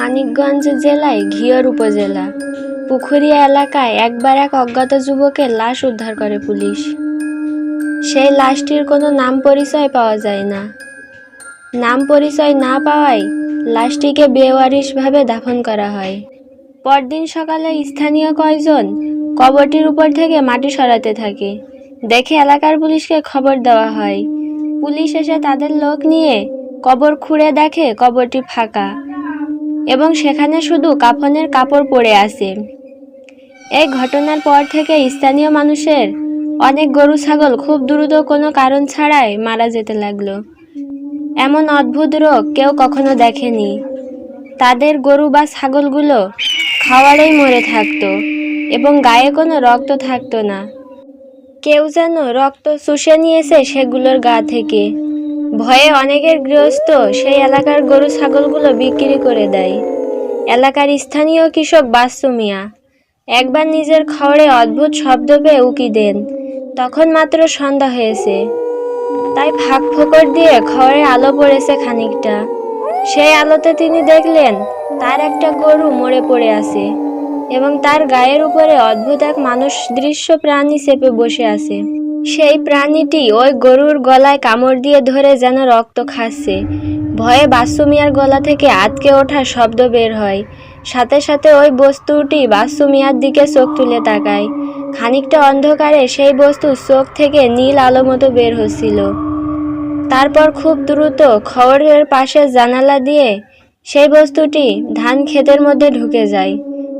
মানিকগঞ্জ জেলায় ঘিওর উপজেলা। পুখুরিয়া এলাকায় একবার এক অজ্ঞাত যুবকের লাশ উদ্ধার করে পুলিশ। সেই লাশটির কোনো নাম পরিচয় পাওয়া যায় না। নাম পরিচয় না পাওয়ায় লাশটিকে বেওয়ারিশভাবে দাফন করা হয়। পরদিন সকালে স্থানীয় কয়েকজন কবরটির উপর থেকে মাটি সরাতে থাকে। দেখে এলাকার পুলিশকে খবর দেওয়া হয়। পুলিশ এসে তাদের লোক নিয়ে কবর খুঁড়ে দেখে কবরটি ফাঁকা। সেখানে শুধু কাফনের কাপড় পড়ে আছে। এই ঘটনার পর থেকে স্থানীয় মানুষের অনেক গরু, ছাগল খুব দ্রুত কোনো কারণ ছাড়াই মারা যেতে লাগল। এমন অদ্ভুত রোগ কেউ কখনো দেখেনি। তাদের গরু বা ছাগলগুলো খাওয়ারেই মরে থাকতো এবং গায়ে কোনো রক্ত থাকতো না। কেউ যেন রক্ত চুষে নিয়েছে সেগুলোর গা থেকে। ভয়ে অনেকের গৃহস্থ সেই এলাকার গরু ছাগলগুলো বিক্রি করে দেয়। এলাকার স্থানীয় কৃষক বাস্তু মিয়া একবার নিজের খড়ে অদ্ভুত শব্দ পেয়ে উকি দেন। তখন মাত্র সন্ধ্যা হয়েছে। তাই ফাঁক ফোকর দিয়ে খড়ে আলো পড়েছে খানিকটা। সেই আলোতে তিনি দেখলেন, তার একটা গরু মরে পড়ে আছে এবং তার গায়ের উপরে অদ্ভুত এক মানুষ দৃশ্য প্রাণী চেপে বসে আছে। সেই প্রাণীটি ওই গরুর গলায় কামড় দিয়ে ধরে যেন রক্ত খাচ্ছে। ভয়ে বাসু মিয়ার গলা থেকে আটকে ওঠা শব্দ বের হয়। সাথে সাথে ওই বস্তুটি বাসু মিয়ার দিকে চোখ তুলে তাকায়। খানিকটা অন্ধকারে সেই বস্তু চোখ থেকে নীল আলো মতো বের হচ্ছিল। তারপর খুব দ্রুত খবরের পাশে জানালা দিয়ে সেই বস্তুটি ধান ক্ষেতের মধ্যে ঢুকে যায়।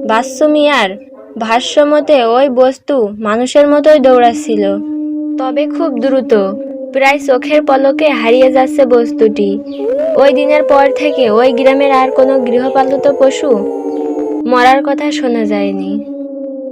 বাসু মিয়ার ভাষ্যমতে ওই বস্তু মানুষের মতোই দৌড়াচ্ছিল। তবে খুব দ্রুত। প্রায় চোখের পলকে হারিয়ে যাচ্ছে বস্তুটি। ওই দিনের পর থেকে ওই গ্রামের আর কোনো গৃহপালিত পশু মরার কথা শোনা যায়নি।